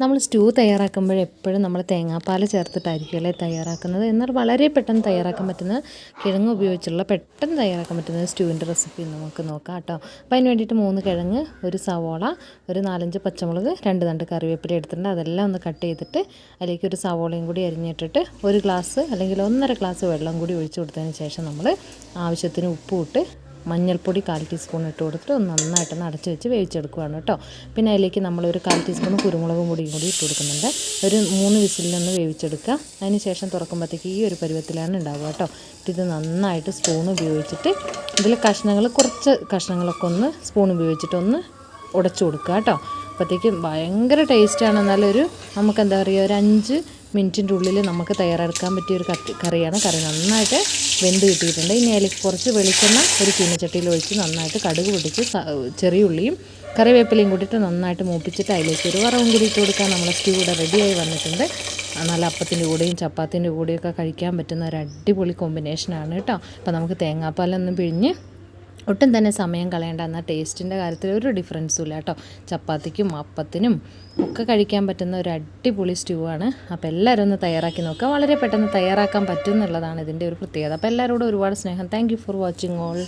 നമ്മൾ സ്റ്റൂ തയ്യാറാക്കുമ്പോൾ എപ്പോഴും നമ്മൾ തേങ്ങാപ്പാൽ ചേർത്തിട്ടായിരിക്കുമല്ലേ തയ്യാറാക്കുന്നത്? എന്നാൽ വളരെ പെട്ടെന്ന് തയ്യാറാക്കാൻ പറ്റുന്ന കിഴങ്ങ് ഉപയോഗിച്ചുള്ള പെട്ടെന്ന് തയ്യാറാക്കാൻ പറ്റുന്ന സ്റ്റൂവിന്റെ റെസിപ്പി നമുക്ക് നോക്കാം കേട്ടോ. അപ്പോൾ അതിന് വേണ്ടിയിട്ട് മൂന്ന് കിഴങ്ങ് ഒരു സവോള ഒരു നാലഞ്ച് പച്ചമുളക് രണ്ട് തണ്ട് കറിവേപ്പില എടുത്തിട്ടുണ്ട്. അതെല്ലാം ഒന്ന് കട്ട് ചെയ്തിട്ട് അതിലേക്ക് ഒരു സവോളയും കൂടി അരിഞ്ഞിട്ടിട്ട് ഒരു ഗ്ലാസ് അല്ലെങ്കിൽ ഒന്നര ഗ്ലാസ് വെള്ളം കൂടി ഒഴിച്ചു കൊടുത്തതിന് ശേഷം നമ്മൾ ആവശ്യത്തിന് ഉപ്പ് ഇട്ട് മഞ്ഞൾപ്പൊടി കാൽ ടീസ്പൂൺ ഇട്ട് കൊടുത്തിട്ട് ഒന്ന് നന്നായിട്ടൊന്ന് അടച്ച് വെച്ച് വേവിച്ചെടുക്കുകയാണ് കേട്ടോ. പിന്നെ അതിലേക്ക് നമ്മളൊരു കാൽ ടീസ്പൂൺ കുരുമുളകും പൊടിയും കൂടി ഇട്ട് കൊടുക്കുന്നുണ്ട്. ഒരു മൂന്ന് വിസിലൊന്ന് വേവിച്ചെടുക്കുക. അതിന് ശേഷം തുറക്കുമ്പോഴത്തേക്ക് ഈ ഒരു പരുവത്തിലാണ് ഉണ്ടാവുക കേട്ടോ. ഇത് നന്നായിട്ട് സ്പൂൺ ഉപയോഗിച്ചിട്ട് ഇതിൽ കഷ്ണങ്ങൾ കുറച്ച് കഷ്ണങ്ങളൊക്കെ ഒന്ന് സ്പൂൺ ഉപയോഗിച്ചിട്ടൊന്ന് ഉടച്ചു കൊടുക്കുക കേട്ടോ. അപ്പോഴത്തേക്കും ഭയങ്കര ടേസ്റ്റാണ് എന്നാലൊരു നമുക്ക് എന്താ പറയുക ഒരു അഞ്ച് മിനിറ്റിന്റെ ഉള്ളിൽ നമുക്ക് തയ്യാറെടുക്കാൻ പറ്റിയ ഒരു കത്തി കറിയാണ്. കറി നന്നായിട്ട് വെന്ത് കിട്ടിയിട്ടുണ്ട്. ഇനി അതിലേക്ക് കുറച്ച് വെളിച്ചെണ്ണ ഒരു ചീനച്ചട്ടിയിൽ ഒഴിച്ച് നന്നായിട്ട് കടുക് പൊടിച്ച് ചെറിയ ഉള്ളിയും കറിവേപ്പിലയും കൂട്ടിയിട്ട് നന്നായിട്ട് മൂപ്പിച്ചിട്ട് അതിലേക്ക് ഒരു വറവും കൂടി ഇട്ട് കൊടുക്കാൻ നമ്മുടെ സ്റ്റൂ ഇവിടെ റെഡിയായി വന്നിട്ടുണ്ട്. നല്ല അപ്പത്തിന്റെ കൂടെയും ചപ്പാത്തിന്റെ കൂടെയൊക്കെ കഴിക്കാൻ പറ്റുന്ന ഒരു അടിപൊളി കോമ്പിനേഷനാണ് കേട്ടോ. അപ്പോൾ നമുക്ക് തേങ്ങാപ്പാലൊന്നും പിഴിഞ്ഞ് ഒട്ടും തന്നെ സമയം കളയേണ്ട. എന്നാൽ ടേസ്റ്റിന്റെ കാര്യത്തിൽ ഒരു ഡിഫറൻസും ഇല്ല കേട്ടോ. ചപ്പാത്തിക്കും അപ്പത്തിനും ഒക്കെ കഴിക്കാൻ പറ്റുന്ന ഒരു അടിപൊളി സ്റ്റൂ ആണ്. അപ്പോൾ എല്ലാവരും ഒന്ന് തയ്യാറാക്കി നോക്കുക വളരെ പെട്ടെന്ന് തയ്യാറാക്കാൻ പറ്റും എന്നുള്ളതാണ് ഇതിന്റെ ഒരു പ്രത്യേകത. അപ്പോൾ എല്ലാവരോടും ഒരുപാട് സ്നേഹം. Thank for watching all